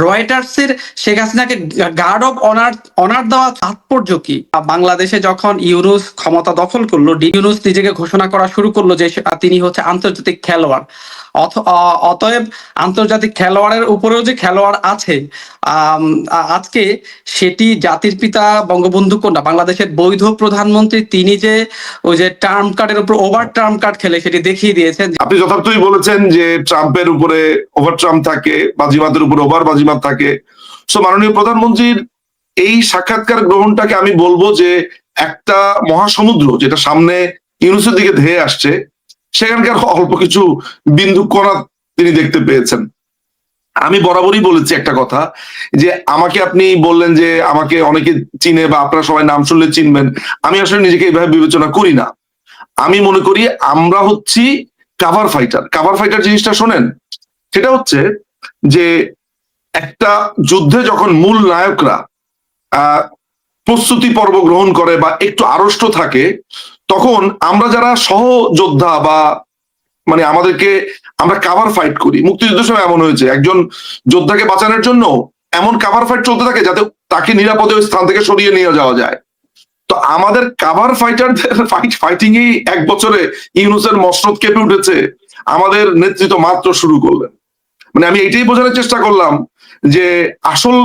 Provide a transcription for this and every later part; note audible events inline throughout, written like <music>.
রয়টার্সের শেখ হাসিনাকে guard of honour honour দেওয়া তাৎপর্য কি? বাংলাদেশে যখন ইউনুস ক্ষমতা দখল করল ইউনুস নিজেকে ঘোষণা করা শুরু করল যে তিনি হচ্ছে আন্তর্জাতিক খেলোয়াড়। অতএব আন্তর্জাতিক খেলোয়াড়ের উপরেও যে খেলোয়াড় আছে আজকে সেটি জাতির পিতা বঙ্গবন্ধু কন্যা, বাংলাদেশের বৈধ প্রধানমন্ত্রী তিনি যে ওই যে টার্ম কার্ডের উপর ওভার টার্ম কার্ড খেলে সেটি দেখিয়ে দিয়েছেন। আপনি যথার্থই বলেছেন যে ট্রাম্পের উপরে ওভার ট্রাম্প থাকে বাজিমাতের উপর ওভার বাজিমাত থাকে। সো মাননীয় প্রধানমন্ত্রীর এই সাক্ষাৎকার গ্রহণটাকে আমি বলব যে, একটা মহাসমুদ্র যেটা সামনে ইউনুসের দিকে ধেয়ে আসছে, সেখানকার অল্প কিছু বিন্দু কণা তিনি দেখতে পেয়েছেন। আমি বরাবরই বলেছি একটা কথা, যে আমাকে আপনি বললেন যে আমাকে অনেকে চিনে বা আপনারা সবাই নাম শুনলে চিনবেন। আমি আসলে নিজেকে এইভাবে বিবেচনা করি না। আমি মনে করি আমরা হচ্ছি কাভার ফাইটার কাভার ফাইটার জিনিসটা শোনেন, সেটা হচ্ছে যে একটা যুদ্ধে যখন মূল নায়করা প্রস্তুতি পর্ব গ্রহণ করে বা একটু আড়ষ্ট থাকে, তখন আমরা যারা সহযোদ্ধা বা মানে আমাদেরকে আমরা কাভার ফাইট করি। মুক্তিযুদ্ধের সময় এমন হয়েছে, একজন যোদ্ধাকে বাঁচানোর জন্য এমন কাভার ফাইট চলতে থাকে যাতে তাকে নিরাপদে ওই স্থান থেকে সরিয়ে নিয়ে যাওয়া যায়। তো আমাদের কাভার ফাইটারদের ফাইট ফাইটিং এই এক বছরে ইউনুসের মসনদ কেঁপে উঠেছে। আমাদের নেতৃত্ব মাত্র শুরু করলেন। মানে আমি এটাই বোঝানোর চেষ্টা করলাম যে আসল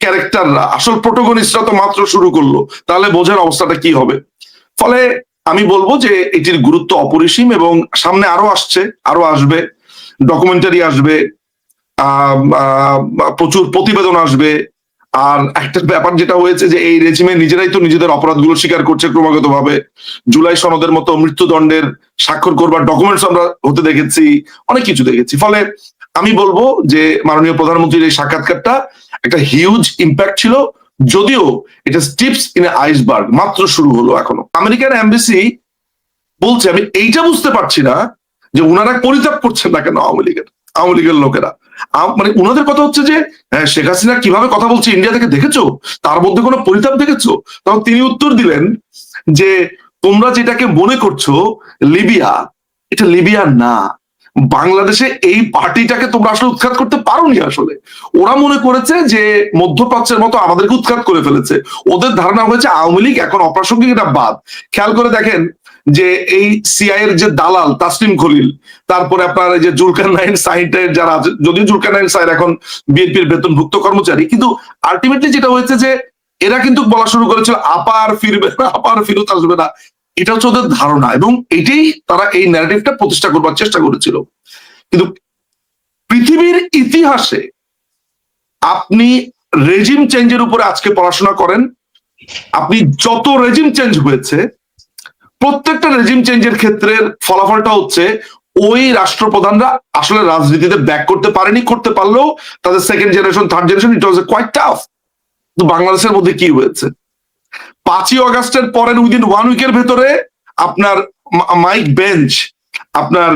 ক্যারেক্টাররা আসল প্রোটোগনিস্টরা তো মাত্র শুরু করল, তাহলে বোঝার অবস্থাটা কি হবে? ফলে আমি বলব যে এটির গুরুত্ব অপরিসীম এবং সামনে আরও আসছে, আরও আসবে ডকুমেন্টারি আসবে প্রচুর প্রতিবেদন আসবে, আর একটা ব্যাপার যেটা হয়েছে যে এই রেজিমে নিজেরাই তো নিজেদের অপরাধগুলো স্বীকার করছে ক্রমাগত ভাবে জুলাই সনদের মতো মৃত্যুদণ্ডের স্বাক্ষর করবার ডকুমেন্টস আমরা হতে দেখেছি, অনেক কিছু দেখেছি। ফলে আমি বলব যে মাননীয় প্রধানমন্ত্রীর এই সাক্ষাৎকারটা একটা হিউজ ইম্প্যাক্ট ছিল যদিও এটা স্টিপস ইন আইসবার্গ মাত্র শুরু হলো এখনও। আমেরিকান এমবেসি বলছে আমি এইটা বুঝতে পারছি না যে উনারা পরিত্যাগ করছেন না কেন আওয়ামী লীগের আওয়ামী লীগের লোকেরা। মানে উনাদের কথা হচ্ছে যে হ্যাঁ, শেখ হাসিনা কীভাবে কথা বলছে ইন্ডিয়া থেকে দেখেছ? তার মধ্যে কোনো পরিতাপ দেখেছ? তখন তিনি উত্তর দিলেন যে তোমরা যেটাকে মনে করছ লিবিয়া এটা লিবিয়া না। বাংলাদেশে এই পার্টিটাকে তোমরা আসলে উৎখাত করতে পারোনি আসলে। ওরা মনে করেছে যে মধ্যপ্রাচ্যের মতো আমাদেরকে উৎখাত করে ফেলেছে। ওদের ধারণা হয়েছে আওয়ামী লীগ এখন অপ্রাসঙ্গিক এটা বাদ। খেয়াল করে দেখেন যে এই সিআই এর যে দালাল তাসলিম খলিল, তারপরে আপনার যে জুলকার নাইন সাইটের যারা যদিও জুলকার নাইন সাইড এখন বিএনপির বেতনভুক্ত কর্মচারী, কিন্তু আলটিমেটলি যেটা হয়েছে যে এরা কিন্তু বলা শুরু করেছিল আপার ফিরবে না আপার ফিরত আসবে না। এটা হচ্ছে ওদের ধারণা এবং এটাই তারা এই ন্যারেটিভটা প্রতিষ্ঠা করবার চেষ্টা করেছিল। কিন্তু পৃথিবীর ইতিহাসে আপনি রেজিম চেঞ্জের উপরে আজকে পড়াশোনা করেন, আপনি যত রেজিম চেঞ্জ হয়েছে, প্রত্যেকটা রেজিম চেঞ্জের ক্ষেত্রে ফলাফলটা হচ্ছে ওই রাষ্ট্রপ্রধানরা আসলে রাজনীতিতে ব্যাক করতে পারেনি, করতে পারলেও তাদের second generation third generation it was quite tough বাংলাদেশের মধ্যে কি হয়েছে? পাঁচই অগাস্টের পরের উইদিন ওয়ান উইকের ভেতরে আপনার মাইক বেঞ্চ আপনার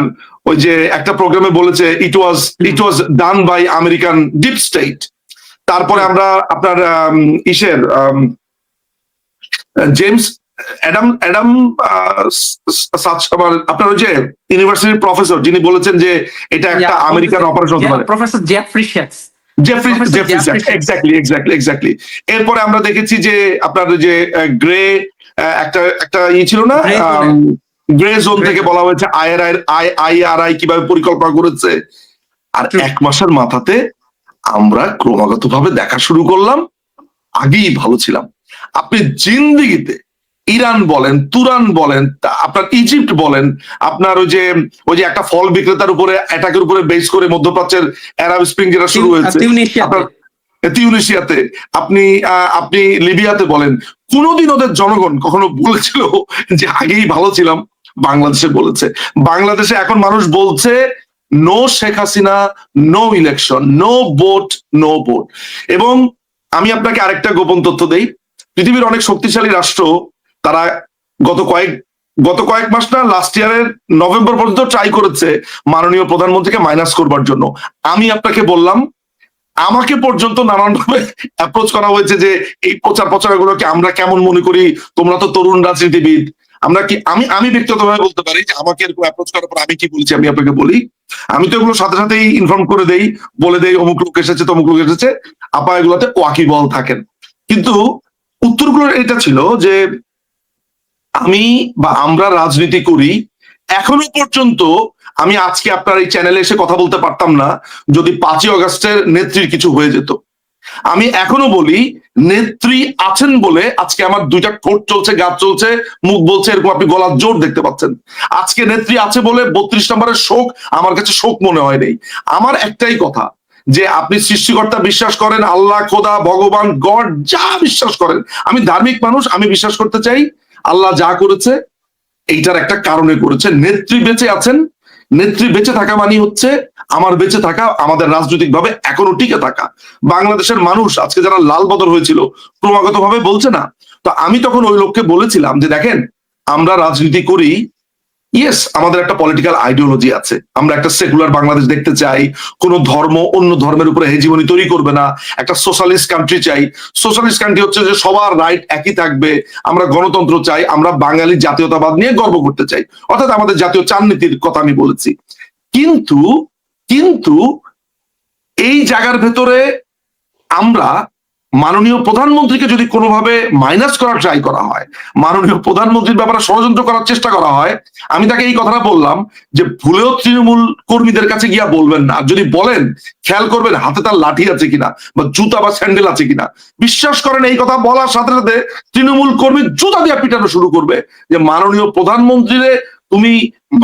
ওই যে একটা প্রোগ্রামে বলেছে it was it was done by American deep state তারপরে আমরা আপনার ইসের জেমস অ্যাডাম অ্যাডাম আপনার ওই যে ইউনিভার্সিটির প্রফেসর যিনি বলেছেন যে এটা একটা আমেরিকান অপারেশন হতে পারে। প্রফেসর জেফ্রি শেক্স এক্স্যাক্টলি এক্স্যাক্টলি এক্স্যাক্টলি এরপরে আমরা দেখেছি যে আপনার যে গ্রে একটা একটা ই ছিল না গ্রে জোন থেকে বলা হয়েছে আইআরআই আই আইআরআই কীভাবে পরিকল্পনা করেছে। আর এক মাসের মাথাতে আমরা ক্রমাগত ভাবে দেখা শুরু করলাম আগেই ভালো ছিলাম। আপনি জিন্দিগিতে ইরান বলেন তুরান বলেন আপনার ইজিপ্ট বলেন আপনার ওই যে ওই যে একটা ফল বিক্রেতার উপরে অ্যাটাকের উপরে বেস করে মধ্যপ্রাচ্যের অ্যারাব স্প্রিং যেটা শুরু হয়েছে। তিউনিশিয়াতে। আপনি আপনি লিবিয়াতে বলেন কোনোদিন ওদের জনগণ কখনো বলেছিল যে আগেই ভালো ছিলাম? বাংলাদেশে বলেছে। বাংলাদেশে এখন মানুষ বলছে no Sheikh Hasina no election no vote no vote এবং আমি আপনাকে আরেকটা গোপন তথ্য দেই। পৃথিবীর অনেক শক্তিশালী রাষ্ট্র তারা গত কয়েক গত কয়েক মাস না লাস্ট ইয়ারের নভেম্বর পর্যন্ত ট্রাই করেছে মাননীয় প্রধানমন্ত্রীকে মাইনাস করবার জন্য। আমি আপনাকে বললাম, আমাকে পর্যন্ত নানান ভাবে অ্যাপ্রোচ করা হয়েছে যে এই প্রচার প্রচারগুলোকে আমরা কেমন মনে করি, তোমরা তো তরুণ রাজনীতিবিদ। আমরা কি, আমি আমি ব্যক্তিগতভাবে বলতে পারি যে আমাকে এরকম অ্যাপ্রোচ করার পর আমি কি বলছি আমি আপনাকে বলি। আমি তো এগুলো সাথে সাথেই ইনফর্ম করে দেই, বলে দেই, অমুক লোক এসেছে, তমুক লোক এসেছে, আপা এগুলোতে ওয়াকিবল থাকেন। কিন্তু উত্তরগুলো এটা ছিল যে আমি বা আমরা রাজনীতি করি, এখনও পর্যন্ত আমি আজকে আপনার এই চ্যানেলে এসে কথা বলতে পারতাম না, যদি পাঁচই অগস্টের নেত্রীর কিছু হয়ে যেত। আমি এখনও বলি, নেত্রী আছেন বলে আজকে আমার দুইটা ঠোঁট চলছে গাছ চলছে, মুখ বলছে, এরকম আপনি গলার জোর দেখতে পাচ্ছেন। আজকে নেত্রী আছে বলে বত্রিশ নম্বরের শোক, আমার কাছে শোক মনে হয় নেই। আমার একটাই কথা, যে আপনি সৃষ্টিকর্তা বিশ্বাস করেন, আল্লাহ, খোদা, ভগবান, গড, যা বিশ্বাস করেন। আমি ধার্মিক মানুষ, আমি বিশ্বাস করতে চাই আল্লাহ যা করেছে, এইটার একটা কারণে করেছে। নেত্রী বেঁচে আছেন। নেত্রী বেঁচে থাকা মানে হচ্ছে, আমার বেঁচে থাকা, আমাদের রাজনৈতিক ভাবে এখনও টিকে থাকা। বাংলাদেশের মানুষ, আজকে যারা লাল বদল হয়েছিল ক্রমাগত ভাবে বলছে না। তো আমি তখন ওই লোককে বলেছিলাম যে, দেখেন, আমরা রাজনীতি করি ইয়েস আমাদের একটা পলিটিক্যাল আইডিওলজি আছে। আমরা একটা সেকুলার বাংলাদেশ দেখতে চাই। কোন ধর্ম অন্য ধর্মের উপরে হেজিমনি তৈরি করবে না। একটা সোশ্যালিস্ট কান্ট্রি চাই। সোশ্যালিস্ট কান্ট্রি হচ্ছে যে সবার রাইট একই থাকবে। আমরা গণতন্ত্র চাই। আমরা বাঙালি জাতীয়তাবাদ নিয়ে গর্ব করতে চাই। অর্থাৎ আমাদের জাতীয় চান নীতির কথা আমি বলেছি। কিন্তু কিন্তু এই জায়গার ভেতরে আমরা মাননীয় প্রধানমন্ত্রীকে যদি কোনোভাবে মাইনাস করার ট্রাই করা হয়, মাননীয় প্রধানমন্ত্রীর ব্যাপারে ষড়যন্ত্র করার চেষ্টা করা হয়, আমি তাকে এই কথাটা বললাম যে ভুলেও তৃণমূল কর্মীদের কাছে গিয়া বলবেন না। যদি বলেন, খেয়াল করবেন হাতে তার লাঠি আছে কিনা বা জুতা বা স্যান্ডেল আছে কিনা। বিশ্বাস করেন এই কথা বলার সাথে সাথে তৃণমূল কর্মী জুতা দিয়ে পিটানো শুরু করবে যে মাননীয় প্রধানমন্ত্রীরে তুমি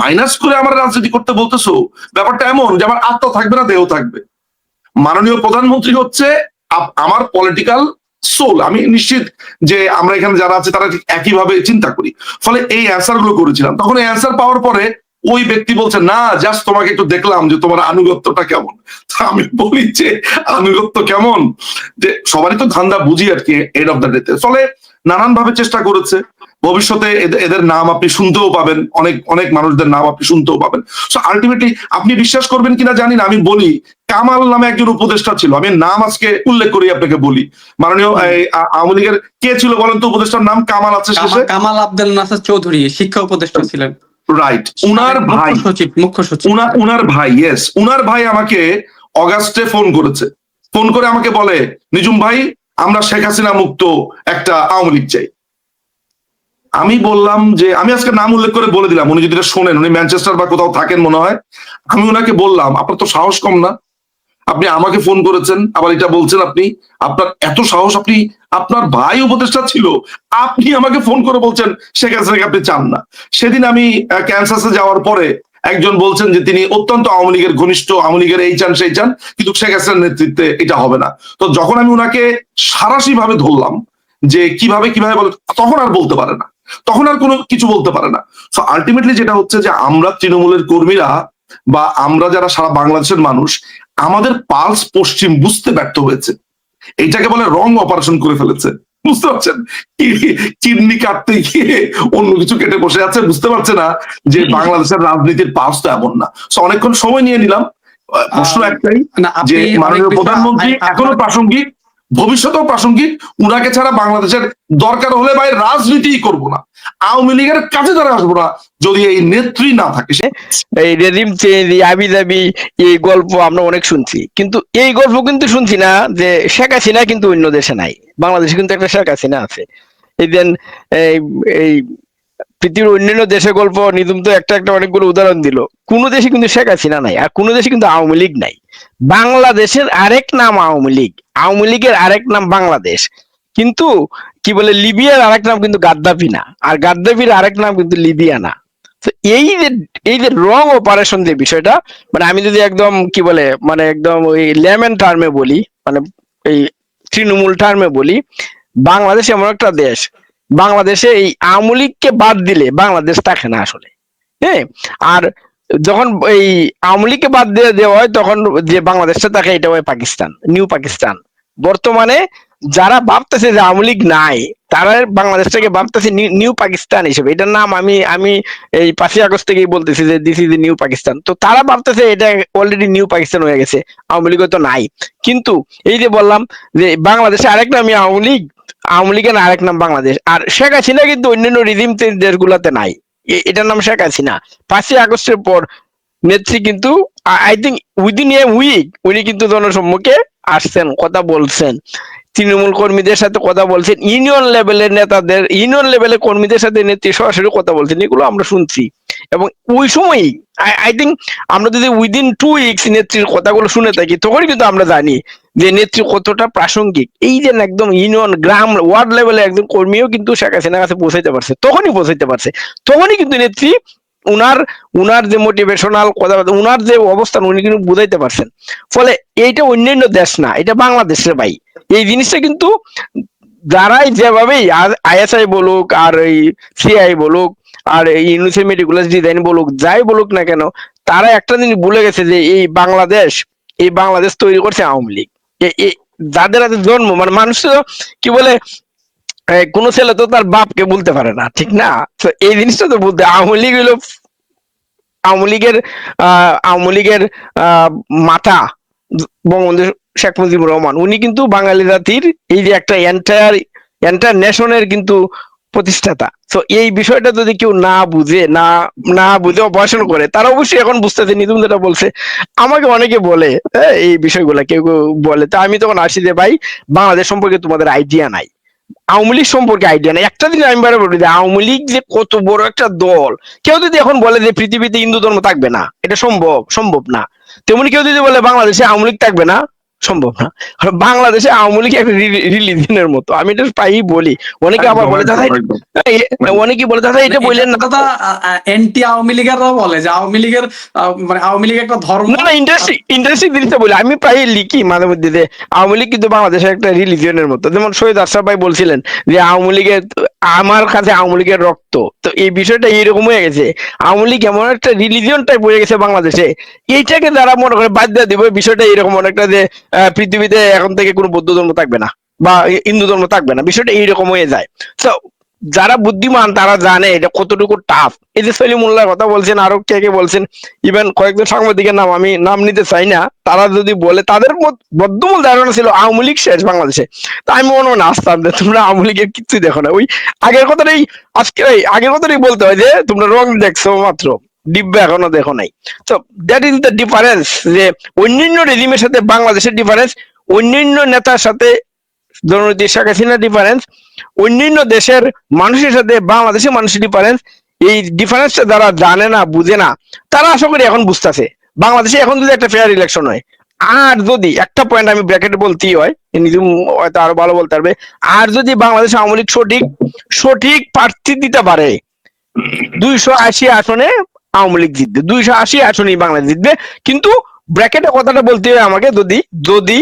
মাইনাস করে আমার রাজনীতি করতে বলতেছো। ব্যাপারটা এমন যে আমার আত্মা থাকবে না, দেহ থাকবে। মাননীয় প্রধানমন্ত্রী হচ্ছে আমার পলিটিক্যাল সোল আমি নিশ্চিত যে আমরা এখানে যারা আছে, তারা ঠিক একইভাবে চিন্তা করি। ফলে এই অ্যান্সারগুলো করেছিলাম। তখন এই অ্যান্সার পাওয়ার পরে ওই ব্যক্তি বলছে, না জাস্ট তোমাকে একটু দেখলাম যে তোমার আনুগত্যটা কেমন। আমি বলি যে, আনুগত্য কেমন? যে সবারই তো ধান্দা বুঝি আর কি এন্ড অফ দ্য ডেতে ফলে নানান ভাবে চেষ্টা করেছে। ভবিষ্যতে এদের- নাম আপনি শুনতেও পাবেন। অনেক অনেক মানুষদের নাম আপনি শুনতেও পাবেন। সো আলটিমেটলি আপনি বিশ্বাস করবেন কিনা জানি না আমি বলি কামাল নামে একজন উপদেষ্টা ছিল। আমি নাম আজকে উল্লেখ করি আপনাকে বলি। মাননীয় আওয়ামী লীগের কে ছিল বলেন তো উপদেষ্টার নাম? কামাল আছে শেষে। কামাল- আব্দুল নাসার চৌধুরী শিক্ষা উপদেষ্টা ছিলেন। রাইট উনার ভাই। সচিব মুখ্য সচিব। উনার উনার ভাই ইয়েস উনার ভাই আমাকে অগাস্টে ফোন করেছে। ফোন করে আমাকে বলে নিজুম ভাই আমরা শেখ হাসিনা মুক্ত একটা আওয়ামী লীগ চাই। আমি বললাম যে, আমি আজকে নাম উল্লেখ করে বলে দিলাম, উনি যদি শোনেন, উনি ম্যানচেস্টার বা কোথাও থাকেন মনে হয়, আমি ওনাকে বললাম, আপনার তো সাহস কম না। আপনি আমাকে ফোন করেছেন, আবার এটা বলছেন আপনি, আপনার এত সাহস, আপনি, আপনার ভাই উপদেষ্টা ছিল, আপনি আমাকে ফোন করে বলছেন শেখ হাসিনাকে আপনি চান না। সেদিন আমি ক্যান্সাসে যাওয়ার পরে একজন বলছেন যে, তিনি অত্যন্ত আওয়ামী লীগের ঘনিষ্ঠ, আওয়ামী লীগের এই চান, সেই চান, কিন্তু শেখ হাসিনার নেতৃত্বে এটা হবে না। তো যখন আমি ওনাকে সারাসি ভাবে ধরলাম, যে কীভাবে কীভাবে বলে, তখন আর বলতে পারে না। তখন আর কোনো কিছু বলতে পারে না। তো আলটিমেটলি যেটা হচ্ছে যে আমরা তৃণমূলের কর্মীরা বা আমরা যারা সারা বাংলাদেশের মানুষ আমাদের পালস পশ্চিম বুঝতে ব্যর্থ হয়েছে। এইটাকে বলে রং অপারেশন করে ফেলেছে। বুঝতে পারছেন? কিডনি কাটতে গিয়ে অন্য কিছু কেটে বসে আছে বুঝতে পারছে না যে বাংলাদেশের রাজনীতির পালস তো এমন না। অনেকক্ষণ সময় নিয়ে নিলাম। প্রশ্ন একটাই না যে মাননীয় প্রধানমন্ত্রী এখনও প্রাসঙ্গিক? ভবিষ্যতেও প্রাসঙ্গিক, উনাকে ছাড়া বাংলাদেশের দরকার হলে ভাই রাজনীতিই করব না। আওয়ামী লীগের কাছে তারা আসব না, যদি এই নেত্রী না থাকে সে। এই রেজিম চেঞ্জ আবি দাবি এই গল্প আমরা অনেক শুনছি। কিন্তু এই গল্প কিন্তু শুনছি না যে শেখ হাসিনা কিন্তু অন্য দেশে নাই। বাংলাদেশে কিন্তু একটা শেখ হাসিনা আছে। এই দেন এই পৃথিবীর অন্যান্য দেশের গল্প নিতুম তো একটা একটা অনেকগুলো উদাহরণ দিল। কোনো দেশে কিন্তু শেখ হাসিনা নাই আর কোন দেশে কিন্তু আওয়ামী লীগ নাই। বাংলাদেশের আরেক নাম আওয়ামী লীগ। আওয়ামী লীগের আরেক নাম বাংলাদেশ। কিন্তু কি বলে, লিবিয়ার আরেক নাম কিন্তু গাদ্দাফি না। আর গাদ্দাফির আরেক নাম কিন্তু লিবিয়া না। তো এই যে এই যে রং অপারেশন যে বিষয়টা মানে আমি যদি একদম কি বলে মানে একদম ওই লেমন টার্মে বলি মানে এই তৃণমূল টার্মে বলি, বাংলাদেশ এমন একটা দেশ বাংলাদেশে এই আওয়ামী লীগকে বাদ দিলে বাংলাদেশ থাকে না আসলে। হ্যাঁ? আর যখন এই আওয়ামী লীগকে বাদ দিয়ে দেওয়া হয়, তখন যে বাংলাদেশটা থাকে, এটা হয় পাকিস্তান, নিউ পাকিস্তান। বর্তমানে যারা ভাবতেছে যে আওয়ামী লীগ নাই, তারা বাংলাদেশটাকে ভাবতেছে নিউ- পাকিস্তান হিসেবে। এটার নাম আমি আমি এই পাঁচই আগস্ট থেকেই বলতেছি যে দিস ইজ নিউ পাকিস্তান। তো তারা ভাবতেছে এটা অলরেডি নিউ পাকিস্তান হয়ে গেছে, আওয়ামী লীগ তো নাই। কিন্তু এই যে বললাম যে বাংলাদেশে আরেক নামই আওয়ামী লীগ আওয়ামী লীগের আরেক নাম বাংলাদেশ। আর শেখ হাসিনা কিন্তু অন্যান্য রিজিম দেশগুলোতে নাই। এটার নাম শেখ হাসিনা। পাঁচই আগস্টের পর নেত্রী কিন্তু I think within a week উনি কিন্তু জনসম্মুখে আসছেন, কথা বলছেন। তৃণমূল কর্মীদের সাথে কথা বলছেন, ইউনিয়ন লেভেলের নেতাদের, ইউনিয়ন লেভেলের কর্মীদের সাথে নেত্রী সরাসরি কথা বলছেন, এগুলো আমরা শুনছি। এবং ওই সময়ই আই থিঙ্ক আমরা যদি উইদিন টু উইকস নেত্রীর কথাগুলো শুনে থাকি, তখনই কিন্তু আমরা জানি যে নেত্রী কতটা প্রাসঙ্গিক। এই যে একদম ইউনিয়ন গ্রাম ওয়ার্ড লেভেলে একজন কর্মীও কিন্তু শেখ হাসিনার কাছে পৌঁছাইতে পারছে, তখনই পৌঁছাইতে পারছে। তখনই কিন্তু নেত্রী উনার উনার যে মোটিভেশনাল কথা উনার যে অবস্থান, উনি কিন্তু বুঝাইতে পারছেন। ফলে এইটা অন্যান্য দেশ না, এটা বাংলাদেশের ভাই। এই জিনিসটা কিন্তু যারাই যেভাবেই আইএসআই বলুক আর এই সিআই বলুক আর এই ইউনিসেফ মেডিকুলার ডিজাইন বলুক যাই বলুক না কেন তারা একটা জিনিস ভুলে গেছে যে এই বাংলাদেশ এই বাংলাদেশ তৈরি করছে আওয়ামী লীগ। যাদের হাতে জন্ম মানে মানুষ তো কি বলে কোনো ছেলে তো তার বাপকে বলতে পারে না ঠিক না? তো এই জিনিসটা তো বলতে আওয়ামী লীগ হলো আওয়ামী লীগের আহ, আওয়ামী লীগের মাথা বঙ্গবন্ধু শেখ মুজিবুর রহমান। উনি কিন্তু বাঙালি জাতির এই যে একটা এন্টায়ার এন্টায়ার নেশনের কিন্তু প্রতিষ্ঠাতা। তো এই বিষয়টা যদি কেউ না বুঝে, না না বুঝে অপারেশন করে, তারা অবশ্যই এখন বুঝতেছে নিতুম যেটা বলছে, আমাকে অনেকে বলে এই বিষয়গুলা কেউ কেউ বলে। তা আমি তখন আসি যে, ভাই, বাংলাদেশ সম্পর্কে তোমাদের আইডিয়া নাই। আওয়ামী লীগ সম্পর্কে আইডিয়া নাই। একটা দিন আমি বারে বলি আওয়ামী লীগ যে কত বড় একটা দল। কেউ যদি এখন বলে যে, পৃথিবীতে হিন্দু ধর্ম থাকবে না, এটা সম্ভব সম্ভব না। তেমনি কেউ যদি বলে, বাংলাদেশে আওয়ামী লীগ থাকবে না সম্ভব না। আর বাংলাদেশে আওয়ামী লীগ একটা রিলিজনের মতো। আমি এটা প্রায়ই বলি। অনেকে আবার বলে দাদা অনেকে বলে দাদা এটা বললেন না। দাদা এন্টি আওয়ামী লীগেররাও বলে যে আওয়ামী লীগের মানে আওয়ামী লীগ একটা ধর্ম। না না ইন্টারেস্টিং ইন্টারেস্টিং জিনিসটা বলি। আমি প্রায় লিখি মাঝে মধ্যে যে আওয়ামী লীগ কিন্তু বাংলাদেশের একটা রিলিজিয়নের মতো। যেমন শহীদ আশরাফ ভাই বলছিলেন যে আওয়ামী লীগের আমার কাছে আওয়ামী লীগের রক্ত। তো এই বিষয়টা এইরকম হয়ে গেছে। আওয়ামী লীগ এমন একটা রিলিজিয়ন টাইপ হয়ে গেছে বাংলাদেশে। এইটাকে যারা মনে করে বাদ দিয়ে দিব বিষয়টা এরকম অনেকটা যে পৃথিবীতে এখন থেকে কোনো বৌদ্ধ ধর্ম থাকবে না বা হিন্দু ধর্ম থাকবে না, বিষয়টা এইরকম হয়ে যায়। তো যারা বুদ্ধিমান তারা জানে এটা কতটুকু টাফ এই যে সলিমুল্লাহর কথা বলছেন, আরও কে কে বলছেন ইভেন কয়েকজন সাংবাদিকের নাম আমি নাম নিতে চাই না, তারা যদি বলে, তাদের বদ্ধমূল ধারণা ছিল আওয়ামী লীগ শেষ বাংলাদেশে। তা আমি মনে মনে আসতাম যে তোমরা আওয়ামী লীগের কিছুই দেখো না। ওই আগের কথাটাই আজকে আগের কথাটাই বলতে হয় যে তোমরা রং দেখছ মাত্র। ডিব্বা এখনও দেখো নাই। তো দ্যাট ইজ দ্য ডিফারেন্স যে অন্যান্য রেজিমের সাথে বাংলাদেশের ডিফারেন্স অন্যান্য নেতার সাথে জননীতি শেখ হাসিনার ডিফারেন্স অন্যান্য দেশের মানুষের সাথে বাংলাদেশের মানুষের ডিফারেন্স এই ডিফারেন্সটা যারা জানে না, বুঝে না, তারা আশা করি এখন বুঝতেছে। বাংলাদেশে এখন যদি একটা ফেয়ার ইলেকশন হয়, আর যদি, একটা পয়েন্ট আমি ব্র্যাকেটে বলতেই হয় নিজুম হয়তো আরও ভালো বলতে পারবে, আর যদি বাংলাদেশ আওয়ামী লীগ সঠিক সঠিক প্রার্থী দিতে পারে, দুইশো আশি আসনে আওয়ামী লীগ জিতবে। দুইশো আশি আসনেই বাংলাদেশ জিতবে। কিন্তু ব্র্যাকেটে কথাটা বলতে হবে আমাকে, যদি যদি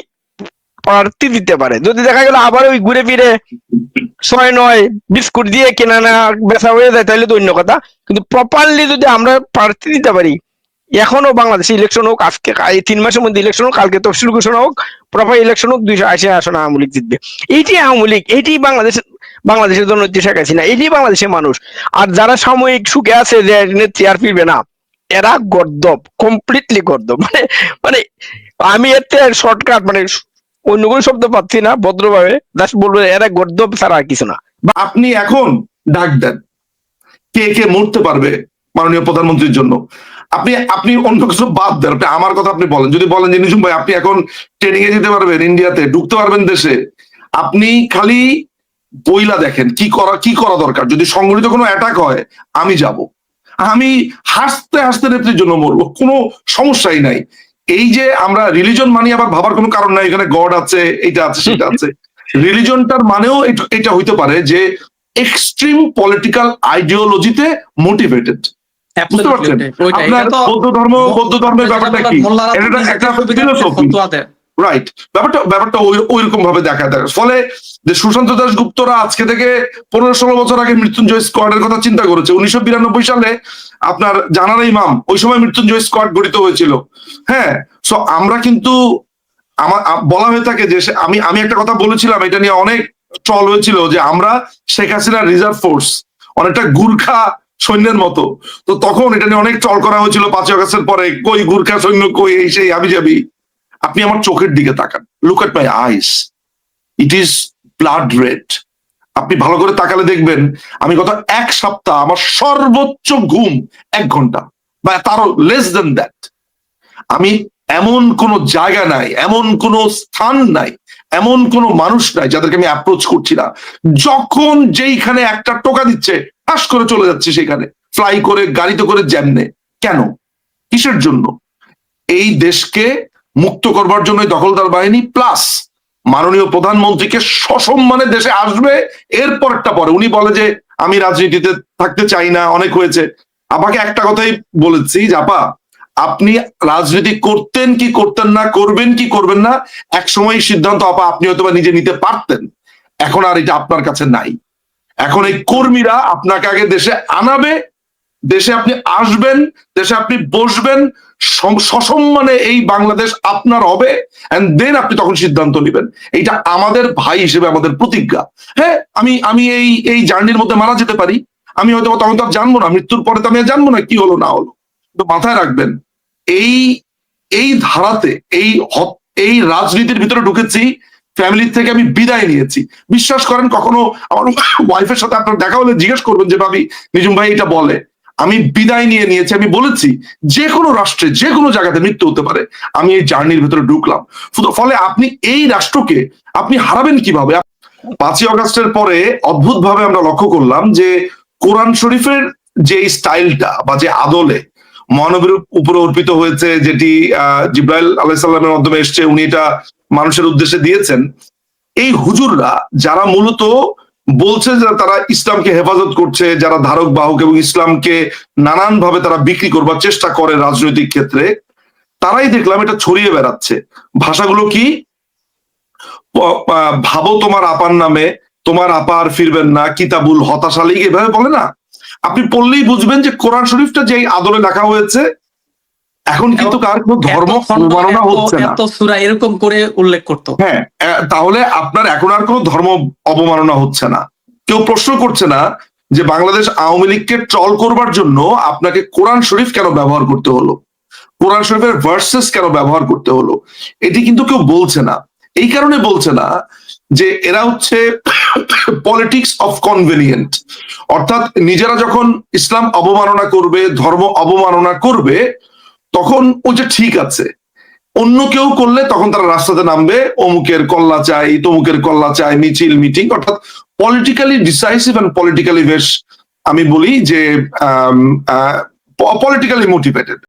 প্রার্থী দিতে পারে। যদি দেখা গেল আবার ওই ঘুরে ফিরে ছয় নয় বিস্কুট দিয়ে কেনা না, বেচা হয়ে যায়, তাহলে তো অন্য কথা। কিন্তু প্রপারলি যদি আমরা প্রার্থী দিতে পারি, এখনও বাংলাদেশে ইলেকশন হোক, আজকে এই তিন মাসের মধ্যে ইলেকশন হোক, কালকে তফসিল ঘোষণা হোক প্রপার ইলেকশন হোক, দুইশো আশি আসন আওয়ামী লীগ জিতবে। এইটি আওয়ামী লীগ, এইটি বাংলাদেশ বাংলাদেশের জন্য শেখ হাসিনা এটি বাংলাদেশের মানুষ। আর যারা সাময়িক সুখে আছে যে নেত্রী আর ফিরবে না, এরা গর্দব কমপ্লিটলি গর্দব মানে মানে আমি এতে শর্টকাট মানে অন্য কোনো শব্দ পাচ্ছি না, ভদ্রভাবে। জাস্ট বলব, এরা গর্দব ছাড়া কিছু না। আপনি এখন ডাক দেন। কে কে মরতে পারবে মাননীয় প্রধানমন্ত্রীর জন্য? আপনি আপনি অন্য কিছু বাদ দেন। আপনি, আমার কথা আপনি বলেন। যদি বলেন যে নিজুম ভাই, আপনি এখন ট্রেনিং এ যেতে পারবেন ইন্ডিয়াতে ঢুকতে পারবেন দেশে। আপনি খালি বইলা দেখেন কি করা কি করা দরকার? যদি সংগঠিত কোনো অ্যাটাক হয় আমি যাব। আমি হাসতে হাসতে নেত্রীর জন্য মরবো কোনো সমস্যাই নাই। এই যে আমরা রিলিজন মানি আবার ভাবার কোনো কারণ নাই এখানে গড আছে এটা আছে সেটা আছে। <laughs> রিলিজনটার মানেও এটা- হইতে পারে যে এক্সট্রিম পলিটিক্যাল আইডিওলজিতে মোটিভেটেড বুঝতে পারছেন? আপনার বৌদ্ধ ধর্ম বৌদ্ধ ধর্মের ব্যাপারটা কি? এটা একটা দেয়। রাইট ব্যাপারটা ব্যাপারটা ওই রকম ভাবে দেখা দেয় ফলে যে সুশান্ত দাস গুপ্তরা আজকে থেকে পনেরো ষোলো বছর আগে মৃত্যুঞ্জয় স্কোয়াডের কথা চিন্তা করেছে। উনিশশো বিরানব্বই সালে আপনার জানার ইমাম, ওই সময় মৃত্যুঞ্জয় স্কোয়াড গঠিত হয়েছিল। হ্যাঁ সো আমরা কিন্তু, আমার বলা হয়ে থাকে যে আমি আমি একটা কথা বলেছিলাম, এটা নিয়ে অনেক ট্রল হয়েছিল যে আমরা শেখ হাসিনার রিজার্ভ ফোর্স, অনেকটা গুর্খা সৈন্যের মতো। তো তখন এটা নিয়ে অনেক ট্রল করা হয়েছিল, পাঁচই আগস্টের পরে, কই গুর্খা সৈন্য, কই এই সেই হাবি যাবি আপনি আমার চোখের দিকে তাকান। Look at my eyes it is blood red আপনি ভালো করে তাকালে দেখবেন, আমি গত এক সপ্তাহ আমার সর্বোচ্চ ঘুম এক ঘণ্টা, বা তারও লেস দেন দ্যাট আমি এমন কোন জায়গা নাই, এমন কোন স্থান নাই, এমন কোন মানুষ নাই যাদেরকে আমি অ্যাপ্রোচ করছি না। যখন যেইখানে একটা টোকা দিচ্ছে, ঠাস করে চলে যাচ্ছে সেখানে। ফ্লাই করে, গাড়িতে করে জ্যামনে কেন? কিসের জন্য? এই দেশকে মুক্ত করবার জন্য দখলদার বাহিনী প্লাস মাননীয় প্রধানমন্ত্রীকে সসম্মানে দেশে আসবে, এরপরটা পরে। উনি বলে যে, আমি রাজনীতিতে থাকতে চাই না, অনেক হয়েছে। আমাকে একটা কথাই বলেছি আপা, আপনি রাজনীতি করতেন কি করতেন না, করবেন কি করবেন না এক সময় সিদ্ধান্ত আপা, আপনি হয়তো নিজে নিতে পারতেন। এখন আর এটা আপনার কাছে নাই। এখন এই কর্মীরা আপনাকে আগে দেশে আনাবে দেশে আপনি আসবেন, দেশে আপনি বসবেন সসম্মানে এই বাংলাদেশ আপনার হবে অ্যান্ড দেন আপনি তখন সিদ্ধান্ত নেবেন। এইটা আমাদের ভাই হিসেবে আমাদের প্রতিজ্ঞা। হ্যাঁ আমি আমি এই এই জার্নির মধ্যে মারা যেতে পারি। আমি হয়তো তখন তো আর জানব না, মৃত্যুর পরে তো আমি জানব না কি হলো, না হলো। তো মাথায় রাখবেন, এই এই ধারাতে, এই এই রাজনীতির ভিতরে ঢুকেছি ফ্যামিলির থেকে আমি বিদায় নিয়েছি। বিশ্বাস করেন, কখনো আমার ওয়াইফের সাথে আপনার দেখা হলে জিজ্ঞেস করবেন যে, ভাবি নিজুম ভাই এটা বলে। আমি বিদায় নিয়ে নিয়েছি, আমি বলেছি যে কোনো রাষ্ট্রে যে কোনো জায়গাতে মৃত্যু হতে পারে, আমি এই জার্নির ভেতরে ঢুকলাম। ফলে- আপনি এই রাষ্ট্রকে আপনি হারাবেন কীভাবে? পাঁচই অগস্টের পরে অদ্ভুত ভাবে আমরা লক্ষ্য করলাম যে কোরআন শরীফের যে স্টাইলটা বা যে আদলে মহানবীর উপরে অর্পিত হয়েছে, যেটি, আহ, জিব্রাইল আলাইসাল্লামের মাধ্যমে এসছে, উনি এটা মানুষের উদ্দেশ্যে দিয়েছেন। এই হুজুররা, যারা মূলত বলছে যে তারা ইসলামকে হেফাজত করছে, যারা ধারক, বাহক এবং ইসলামকে নানান ভাবে তারা বিক্রি করবার চেষ্টা করে রাজনৈতিক ক্ষেত্রে, তারাই দেখলাম এটা ছড়িয়ে বেড়াচ্ছে। ভাষাগুলো কি? ভাবো তোমার আপার নামে, তোমার আপা আর ফিরবেন না, কিতাবুল হতাশা লিগ, এভাবে বলে না? আপনি পড়লেই বুঝবেন যে কোরআন শরীফটা যে আদলে লেখা হয়েছে এখন কিন্তু কার কোনো ধর্ম অবমাননা হচ্ছে না। সূরা এরকম করে উল্লেখ করতো। হ্যাঁ তাহলে আপনার এখন আর কোনো ধর্ম অবমাননা হচ্ছে না। কেউ প্রশ্ন করছে না যে বাংলাদেশ আওয়ামী লীগকে ট্রল করবার জন্য আপনাকে কোরআন শরীফ কেন ব্যবহার করতে হলো? কোরআন শরীফের ভার্সেস কেন ব্যবহার করতে হলো? এটি কিন্তু কেউ বলছে না। এই কারণে বলছে না যে এরা হচ্ছে পলিটিক্স অফ কনভেনিয়েন্ট অর্থাৎ নিজেরা যখন ইসলাম অবমাননা করবে ধর্ম অবমাননা করবে তখন ওইটা ঠিক আছে। অন্য কেউ করলে তখন তারা রাস্তাতে নামবে, অমুকের কল্লা চাই, তমুকের কল্লা চাই, মিছিল, মিটিং, অর্থাৎ পলিটিক্যালি ডিসাইসিভ অ্যান্ড পলিটিক্যালি বেশ আমি বলি যে পলিটিক্যালি মোটিভেটেড